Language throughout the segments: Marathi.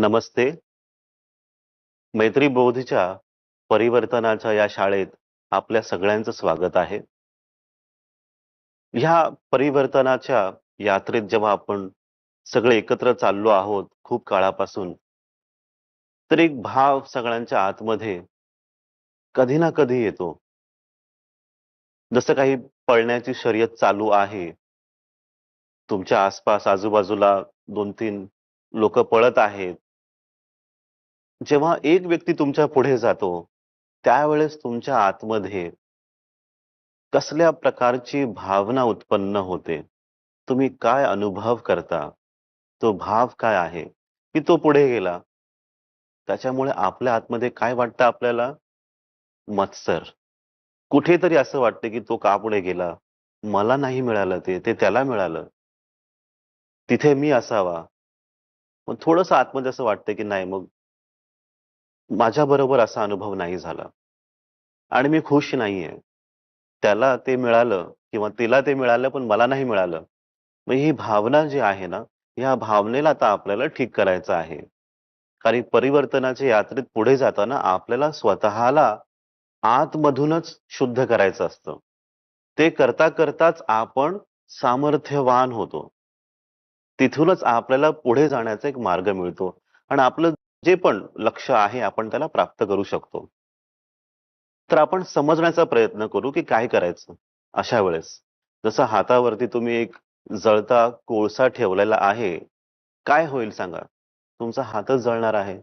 नमस्ते. मैत्री बोधच्या परिवर्तनाच्या या शाळेत आपल्या सगळ्यांचं स्वागत आहे. ह्या परिवर्तनाच्या यात्रेत जेव्हा आपण सगळे एकत्र चाललो आहोत खूप काळापासून, तर एक भाव सगळ्यांच्या आतमध्ये कधी ना कधी येतो. जसं काही पळण्याची शर्यत चालू आहे. तुमच्या आसपास आजूबाजूला दोन तीन लोक पळत आहेत. जेव्हा एक व्यक्ती तुमच्यापुढे जातो, त्यावेळेस तुमच्या आतमध्ये कसल्या प्रकारची भावना उत्पन्न होते? तुम्ही काय अनुभव करता? तो भाव काय आहे? की तो पुढे गेला. त्याच्यामुळे आपल्या आतमध्ये काय वाटतं आपल्याला? मत्सर. कुठेतरी असं वाटतं की तो का पुढे गेला? मला नाही मिळालं ते, ते त्याला मिळालं. तिथे मी असावा. मग थोडस आतमध्ये असं वाटतं की नाही मग माझ्याबरोबर असा अनुभव नाही झाला. आणि मी खुश नाहीये. त्याला ते मिळालं किंवा तिला ते मिळालं पण मला नाही मिळालं. मग ही भावना जी आहे ना, ह्या भावनेला आता आपल्याला ठीक करायचं आहे. कारण परिवर्तनाच्या यात्रेत पुढे जाताना आपल्याला स्वतःला आतमधूनच शुद्ध करायचं असतं. ते करता करताच आपण सामर्थ्यवान होतो. तिथूनच आपल्याला पुढे जाण्याचा एक मार्ग मिळतो आणि आपलं जे पण लक्ष आहे आपण त्याला प्राप्त करू शकतो. तर आपण समजण्याचा प्रयत्न करू की काय करायचं अशा वेळेस. जसं हातावरती तुम्ही एक जळता कोळसा ठेवलेला आहे. काय होईल सांगा? तुमचा हातच जळणार आहे.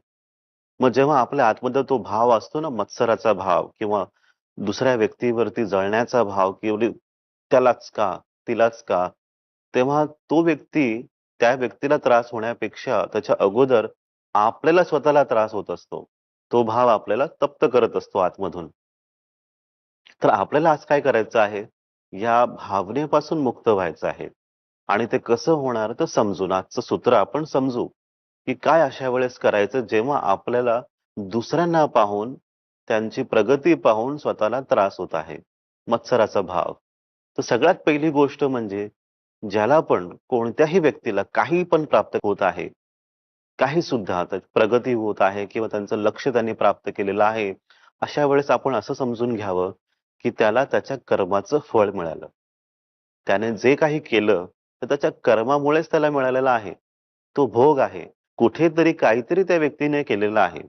मग जेव्हा आपल्या आतमध्ये तो भाव असतो ना मत्सराचा भाव किंवा दुसऱ्या व्यक्तीवरती जळण्याचा भाव किंवा त्यालाच का? तिलाच का? तेव्हा तो व्यक्ती त्या व्यक्तीला त्रास होण्यापेक्षा त्याच्या अगोदर आपल्याला स्वतःला त्रास होत असतो. तो भाव आपल्याला तप्त करत असतो आतमधून. तर आपल्याला आज काय करायचं आहे? या भावनेपासून मुक्त व्हायचं आहे. आणि ते कसं होणार तर समजून आजचं सूत्र आपण समजू, की काय अशा वेळेस करायचं जेव्हा आपल्याला दुसऱ्यांना पाहून, त्यांची प्रगती पाहून स्वतःला त्रास होत आहे. मत्सराचा भाव. तर सगळ्यात पहिली गोष्ट म्हणजे ज्याला पण कोणत्याही व्यक्तीला काही पण प्राप्त होत आहे. काही सुद्धा प्रगती होत आहे किंवा त्यांचं लक्ष त्यांनी प्राप्त केलेलं आहे. अशा वेळेस आपण असं समजून घ्यावं, की त्याला त्याच्या कर्माचं फळ मिळालं. त्याने जे काही केलं तर त्याच्या कर्मामुळेच त्याला मिळालेला आहे. तो भोग आहे. कुठेतरी काहीतरी त्या व्यक्तीने केलेलं आहे.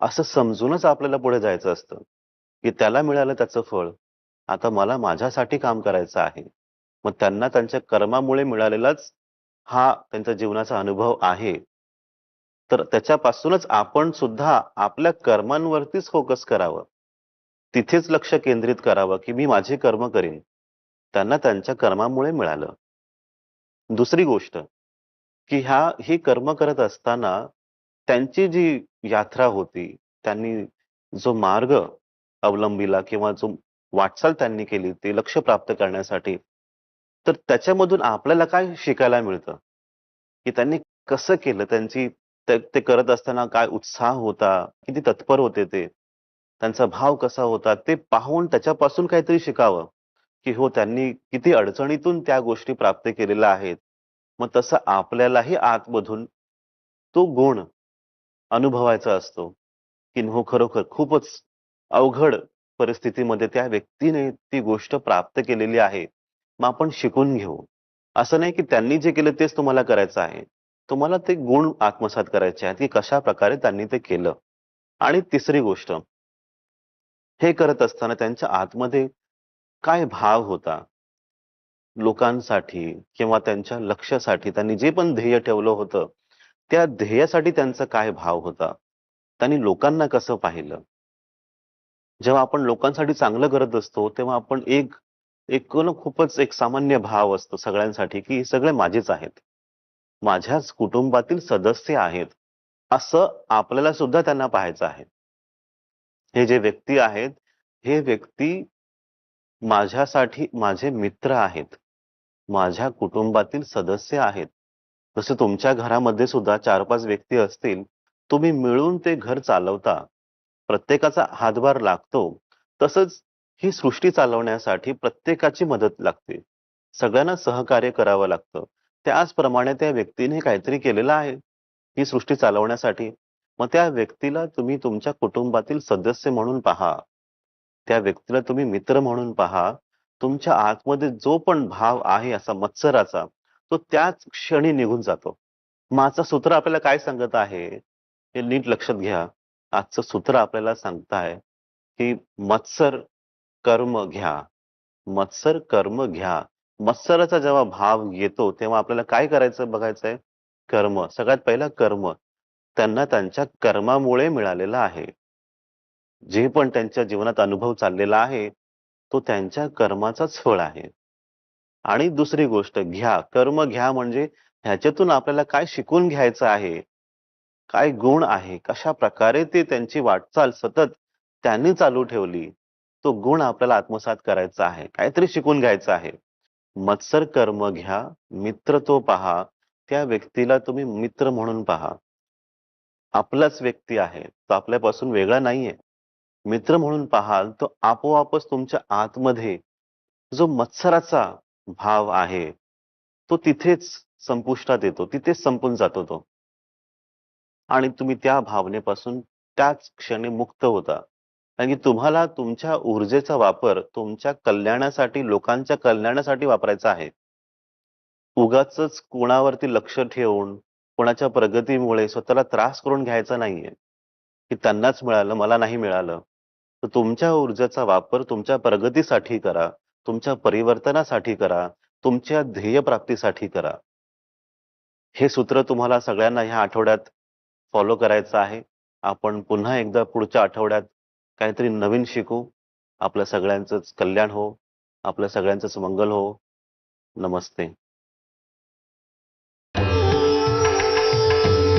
असं समजूनच आपल्याला पुढे जायचं असतं, की त्याला मिळालं त्याचं फळ. आता मला माझ्यासाठी काम करायचं आहे. मग त्यांना त्यांच्या कर्मामुळे मिळालेलाच हा त्यांच्या जीवनाचा अनुभव आहे. तर त्याच्यापासूनच आपण सुद्धा आपल्या कर्मांवरतीच फोकस करावं. तिथेच लक्ष केंद्रित करावं, की मी माझे कर्म करीन. त्यांना त्यांच्या कर्मामुळे मिळालं. दुसरी गोष्ट, की ह्या ही कर्म करत असताना त्यांची जी यात्रा होती, त्यांनी जो मार्ग अवलंबिला किंवा जो वाटचाल त्यांनी केली ते लक्ष प्राप्त करण्यासाठी, तर त्याच्यामधून आपल्याला काय शिकायला मिळतं? की त्यांनी कसं केलं? त्यांची ते करत असताना काय उत्साह होता? किती तत्पर होते ते? त्यांचा भाव कसा होता? ते पाहून त्याच्यापासून काहीतरी शिकावं, की हो त्यांनी किती अडचणीतून त्या गोष्टी प्राप्त केलेल्या आहेत. मग तसं आपल्यालाही आतमधून तो गुण अनुभवायचा असतो, की हो खरोखर खूपच अवघड परिस्थितीमध्ये त्या व्यक्तीने ती गोष्ट प्राप्त केलेली आहे. मग आपण शिकून घेऊ. असं नाही की त्यांनी जे केलं तेच तुम्हाला करायचं आहे. तुम्हाला ते गुण आत्मसात करायचे आहेत, की कशा प्रकारे त्यांनी ते केलं. आणि तिसरी गोष्ट, हे करत असताना त्यांच्या आतमध्ये काय भाव होता? लोकांसाठी किंवा त्यांच्या लक्ष्यासाठी त्यांनी जे पण ध्येय ठेवलं होतं, त्या ध्येयासाठी त्यांचा काय भाव होता? त्यांनी लोकांना कसं पाहिलं? जेव्हा आपण लोकांसाठी चांगलं करत असतो, तेव्हा आपण एक एक खूपच एक सामान्य भाव असतो सगळ्यांसाठी, की सगळे माझेच आहेत. माझ्याच कुटुंबातील सदस्य आहेत. असं आपल्याला सुद्धा त्यांना पाहायचं आहे. हे जे व्यक्ती आहेत, हे व्यक्ती माझ्यासाठी माझे मित्र आहेत. माझ्या कुटुंबातील सदस्य आहेत. जसं तुमच्या घरामध्ये सुद्धा 4-5 व्यक्ती असतील, तुम्ही मिळून ते घर चालवता. प्रत्येकाचा हातभार लागतो. तसंच ही सृष्टी चालवण्यासाठी प्रत्येकाची मदत लागते. सगळ्यांना सहकार्य करावं लागतं. त्याचप्रमाणे त्या व्यक्तीने काहीतरी केलेलं आहे. ही सृष्टी चालवण्यासाठी. मग त्या व्यक्तीला तुम्ही तुमच्या कुटुंबातील सदस्य म्हणून पहा. त्या व्यक्तीला तुम्ही मित्र म्हणून पहा. तुमच्या आतमध्ये जो पण भाव आहे असा मत्सराचा तो त्याच क्षणी निघून जातो. माझं सूत्र आपल्याला काय सांगत आहे? हे नीट लक्षात घ्या. आजचं सूत्र आपल्याला सांगताय की मत्सर कर्म घ्या. मत्सर कर्म घ्या. मत्सराचा जेव्हा भाव येतो तेव्हा आपल्याला काय करायचं बघायचंय? कर्म. सगळ्यात पहिला कर्म. त्यांना त्यांच्या कर्मामुळे मिळालेला आहे. जे पण त्यांच्या जीवनात अनुभव चाललेला आहे तो त्यांच्या कर्माचाच फळ आहे. आणि दुसरी गोष्ट घ्या. कर्म घ्या म्हणजे ह्याच्यातून आपल्याला काय शिकून घ्यायचं आहे? काय गुण आहे? कशा प्रकारे ते त्यांची वाटचाल सतत त्यांनी चालू ठेवली? तो गुण आपल्याला आत्मसात करायचा आहे. काहीतरी शिकून घ्यायचं आहे. मत्सर कर्म घ्या मित्र तो पहा त्या व्यक्तीला तुम्ही मित्र म्हणून पहा. आपलाच व्यक्ती आहे तो आपल्यापासून वेगळा नाहीये. मित्र म्हणून पाहाल तो आपोआपच तुमच्या आतमध्ये जो मत्सराचा भाव आहे तो तिथेच संपुष्टात येतो तिथेच संपून जातो तो. आणि तुम्ही त्या भावनेपासून त्याच क्षणी मुक्त होता. कारण की तुम्हाला तुमच्या ऊर्जेचा वापर तुमच्या कल्याणासाठी लोकांच्या कल्याणासाठी वापरायचा आहे. उगाच कोणावरती लक्ष ठेवून कोणाच्या प्रगतीमुळे स्वतःला त्रास करून घ्यायचा नाहीये. की त्यांनाच मिळालं मला नाही मिळालं. तर तुमच्या ऊर्जेचा वापर तुमच्या प्रगतीसाठी करा तुमच्या परिवर्तनासाठी करा तुमच्या ध्येय प्राप्तीसाठी करा. हे सूत्र तुम्हाला सगळ्यांना ह्या आठवड्यात फॉलो करायचं आहे. आपण पुन्हा एकदा पुढच्या आठवड्यात काहीतरी नवीन शिकू. आपल्या सगळ्यांचंच कल्याण हो. आपल्या सगळ्यांचंच मंगल हो. नमस्ते.